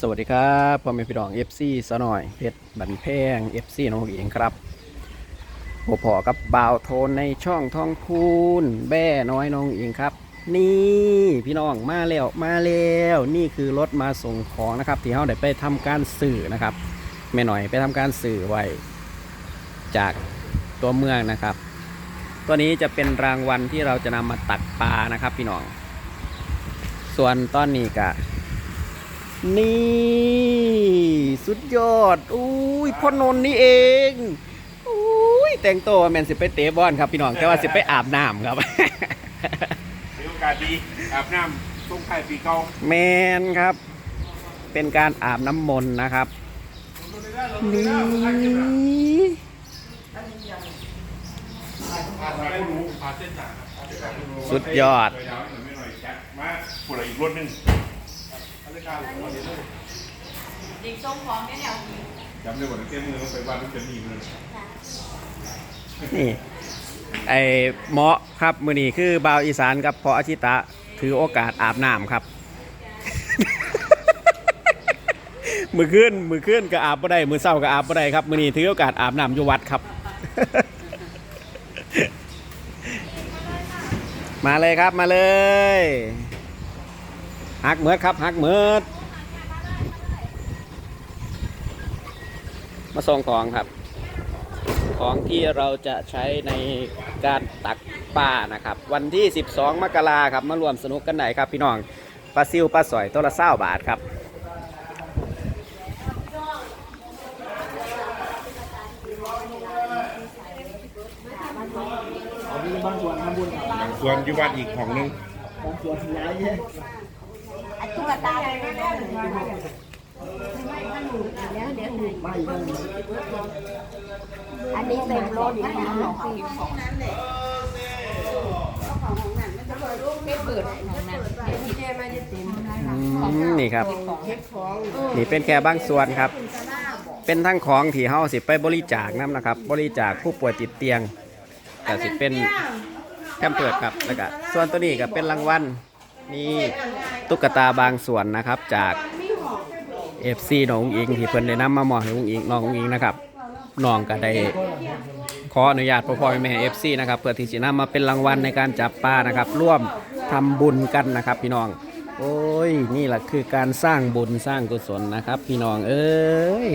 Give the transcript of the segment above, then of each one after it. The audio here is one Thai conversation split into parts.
สวัสดีครับพ่อแม่พี่น้อง FC สะหน่อยเพชรบันแพง FC น้องเองครับพบพอกับบ่าวโทนในช่องทองคูณแบ่น้อยน้องเองครับ นี่พี่น้องมาแล้วมาแล้วนี่คือรถมาส่งของนะครับ ที่เขาได้ไปทำการสื่อนะครับแม่หน่อยไปทำการสื่อไว้จากตัวเมืองนะครับ ตัวนี้จะเป็นรางวัลที่เราจะนำมาตักปลานะครับ พี่น้อง ส่วนตอนนี้กะ นี่ สุดยอด อุ้ยพ่อนนท์นี่เอง อุ้ยแต่งตัวแมนสิไปเตะบอลครับพี่น้อง แต่ว่าสิไปอาบน้ำครับ มีโอกาสดีอาบน้ำช่วงท้ายปีเก่าแมนครับ เป็นการอาบน้ำมนต์นะครับ นี่ไม่รู้พาเส้นทางสุดยอดไปดาวหน่อยไม่หน่อยจัดมาปวดอีกรถหนึง เด็กส่งของได้แล้วอีจำได้ว่าเต้นมือต้องไปบ้านทุกเจนี่เลยนี่ไอเหมาะครับมือนี้คือบาวอีสานกับพออาชิตะถือโอกาสอาบน้ำครับ มือขึ้นมือขึ้นก็อาบบ่ได้มือเศร้าก็อาบบ่ได้ครับมือนี้ถือโอกาสอาบน้ำอยู่วัดครับ มาเลยครับมาเลย หักเหมือดครับหักเหมือดมาส่งของครับ ของที่เราจะใช้ในการตักปลานะครับ วันที่ 12 มกราครับมารวมสนุกกันไหนครับพี่น้องปลาซิวปลาสอยตัวละเศร้าบาทครับส่วนอยู่บ้านอีกของหนึงอันตุ๊กตาเลยแน่ๆเลยอันนี้เต็มรถนะของของนั้นเลยไม่เปิดของนั้นที่แน่มาจะเต็มอืมนี่ครับ นี่เป็นแค่บางส่วนครับ เป็นทั้งของที่เฮาสิไปบริจาคน้ำนะครับ บริจาคผู้ป่วยติดเตียงแต่สิเป็นแคมเปิดครับแล้วก็ส่วนตัวนี้ก็เป็นรางวัลนี่ ตุ๊กตาบางส่วนนะครับจาก FC น้องอุ๋งอิงที่เพิ่นได้นำมามอบให้อุ๋งอิงน้องอุ๋งอิงนะครับน้องก็ได้ขออนุญาตพ่อพ่อแม่ FC นะครับเพื่อที่จะนำมาเป็นรางวัลในการจับปลานะครับ ร่วมทำบุญกันนะครับ พี่น้อง โอ้ยนี่แหละคือการสร้างบุญสร้างกุศลนะครับ พี่น้องเอ้ย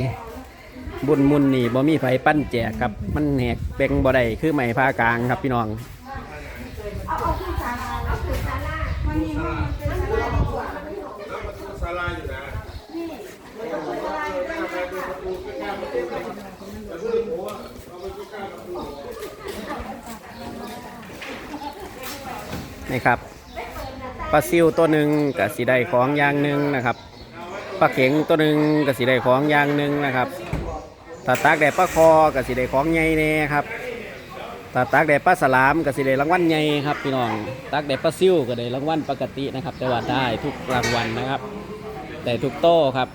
บุญมุนนี่บ่มีไผปั้นแจกครับ มันแหกเป่งบ่ได้คือไม้ผ้ากลางครับพี่น้อง ศาลาอยู่นะ นี่ครับปลาซิวตัวหนึ่งกับสีได้ของอย่างหนึ่งนะครับปลาเข็งตัวหนึ่งกับสีได้ของอย่างหนึ่งนะครับถ้าตักแดดปลาคอกับสีได้ของใหญ่แน่ครับถ้าตักแดดปลาสลามกับสีได้รางวัลใหญ่ครับพี่น้องตักแดดปลาซิวก็ได้รางวัลปกตินะครับ แต่ว่าได้ทุกรางวัลนะครับ แต่ทุกโต้ครับ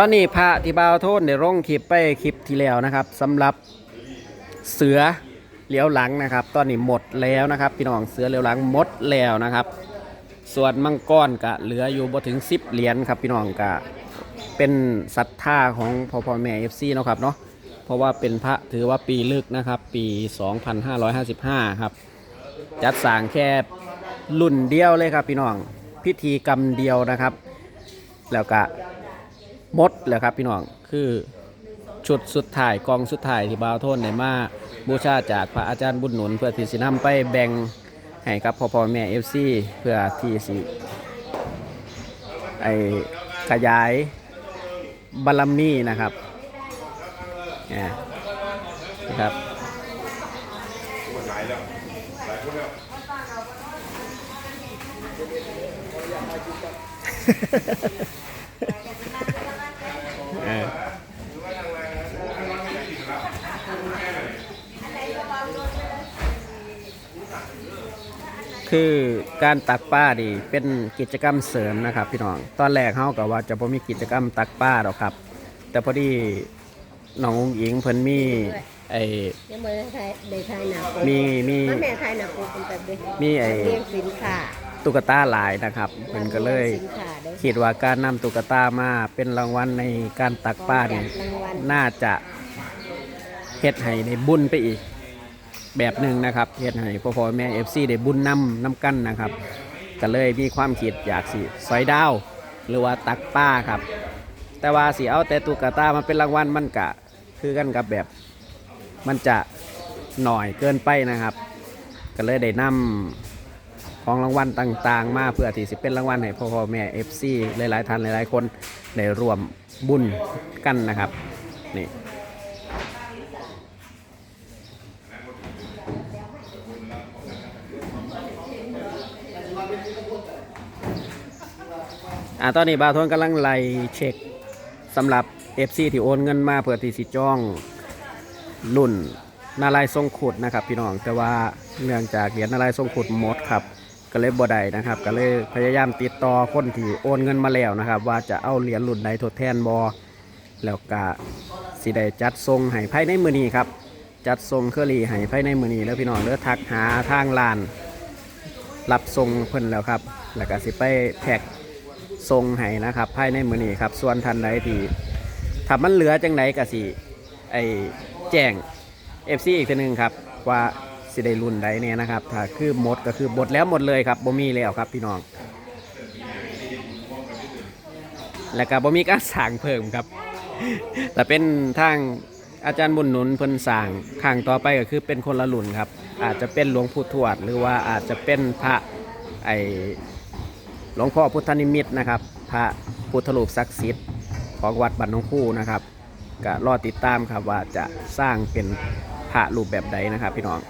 ตอนนี้พระที่บ่าวโทษในร่องคลิปไปคลิปที่แล้วนะครับสำหรับเสือเลี้ยวหลังนะครับ ตอนนี้หมดแล้วนะครับ พี่น้องเสือเลี้ยวหลังหมดแล้วนะครับ ส่วนมังกรกะเหลืออยู่บ่ถึง10เหรียญครับ พี่น้องกะเป็นศรัทธาของพ่อพ่อแม่เอฟซีนะครับเนาะเพราะว่าเป็นพระถือว่าปีลึกนะครับ ปี 2555 ครับ จัดสร้างแค่ รุ่นเดียวเลยครับพี่น้อง พิธีกรรมเดียวนะครับ แล้วก็มดแล้วครับพี่น้องคือชุดสุดท้ายกองสุดท้ายที่บาวโทนในมาบูชาจากพระอาจารย์บุญหนุน เพื่อที่สินำไปแบ่งให้กับพ่อพ่อแม่เอฟซีเพื่อที่สิไอขยายบารมีนะครับนี่นะครับ หลายแล้วหลายคนแล้ว เออ คือการตักป้านี่เป็นกิจกรรมเสริมนะครับ พี่น้อง ตอนแรกเขาก็ว่าจะพอมีกิจกรรมตักป้าหรอกครับ แต่พอดีน้ององอิงเพิ่นมีไอ้ยังไม่ได้ไทยได้ไทยหนักมีมีแม่ไทยหนักกูเป็นแบบนี้มีไอ้เรียกสินค้า ตุ๊กตาหลายนะครับเพิ่นก็เลยสินค้าเด้อคิดว่าการนำตุ๊กตามาเป็นรางวัลในการตักป้าเนี่ยรางวัลน่าจะเฮ็ดให้ในบุญไปอีกแบบหนึ่งนะครับเฮ็ดให้พ่อพ่อแม่ FC ได้บุญนำน้ำกันนะครับ ก็เลยมีความคิดอยากสิสอยดาว หรือว่าตักป้าครับ แต่ว่าสิเอาแต่ตุ๊กตามาเป็นรางวัลมันกะคือกันกับแบบมันจะหน่อยเกินไปนะครับ ก็เลยได้นำ ของรางวัลต่าง ๆ มาเพื่อที่สิเป็นรางวัลให้พ่อพ่อแม่ FC หลายๆท่านหลายๆคนได้ร่วมบุญกันนะครับนี่อ่าตอนนี้บาโทนกำลังไล่เช็คสำหรับ FC ที่โอนเงินมาเพื่อที่สิจ้องรุ่นนาลายทรงขุดนะครับพี่น้องแต่ว่าเนื่องจากเหรียญนาลายทรงขุดหมดครับ ก็เลยบ่ได้นะครับ ก็เลยพยายามติดต่อคนที่โอนเงินมาแล้วนะครับ ว่าจะเอาเหรียญรุ่นใดทดแทนบอแล้วก็สิได้จัดทรงให้ภายในมือนี้ครับ จัดทรงเคอรี่ให้ภายในมือนี้แล้วพี่น้องเลือทักหาทางลาน รับทรงเพิ่นแล้วครับ แล้วก็สิไปแท็กทรงให้นะครับภายในมือนี้ครับ ส่วนทันใดที่ถ้ามันเหลือจังไดก็สิไอแจ้ง FC อีกทีหนึงครับว่า สิได้รุ่นใดเนี่ยนะครับ ถ้าคือหมดก็คือหมดแล้วหมดเลยครับบ่มีแล้วครับพี่น้อง แล้วก็บ่มีการสั่งเพิ่มครับ แต่เป็นทางอาจารย์บุญหนุนเพิ่นสั่งข้างต่อไปก็คือเป็นคนละรุ่นครับ อาจจะเป็นหลวงปู่ทวด หรือว่าอาจจะเป็นพระไอหลวงพ่อพุทธนิมิตนะครับ พระพุทธรูปศักดิ์สิทธิ์ของวัดบ้านนองคู่นะครับก็รอติดตามครับว่าจะสร้างเป็นพระรูปแบบใดนะครับพี่น้อง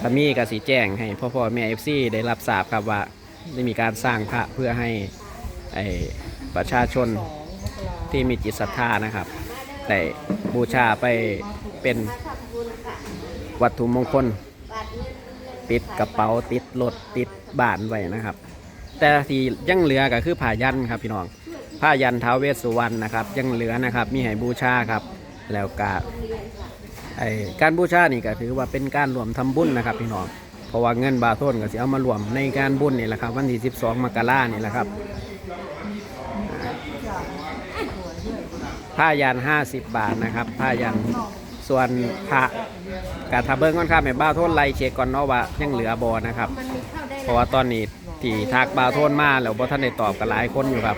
ถ้ามีกสีแจ้งให้พ่อพ่อแม่เอฟซีได้รับทราบครับว่าได้มีการสร้างพระเพื่อให้ประชาชนที่มีจิตศรัทธานะครับได้บูชาไปเป็นวัตถุมงคล ติดกระเป๋าติดรถติดบ้านไว้นะครับ แต่ที่ยังเหลือก็คือผ้ายันครับพี่น้องผ้ายันท้าวเวสสุวรรณนะครับ ยังเหลือนะครับ มีให้บูชาครับ แล้วก็ ไอการบูชานี่ก็ถือว่าเป็นการรวมทำบุญนะครับพี่น้องเพราะว่าเงินบาทโทนก็สิเอามารวมในการบุญนี่แหละครับ วันที่ 12 มกรานี่แหละครับผ้ายัน50 บาทนะครับผ้ายันส่วนพระกาทาเบิ้งก่อนครับแม่บาวโทนไล่เช็คก่อนเนาะว่ายังเหลือบอนะครับ เพราะว่าตอนนี้ที่ทักบาวโทนมาแล้วบ่ท่านได้ตอบกับหลายคนอยู่ครับ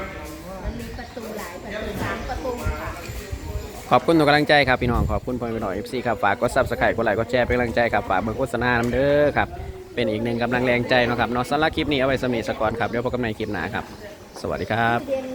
ขอบคุณทุกกำลังใจครับพี่น้องขอบคุณพ่อพี่น้องเอฟซีครับฝากกดซับสไครต์กดไลค์กดแชร์เป็นกำลังใจครับฝากเบิ่งโฆษณานำเด้อครับเป็นอีกหนึ่งกำลังแรงใจนะครับนอสซารับคลิปนี้เอาไว้สมีสกอนครับเดี๋ยวพบกันในคลิปหน้าครับ สวัสดีครับ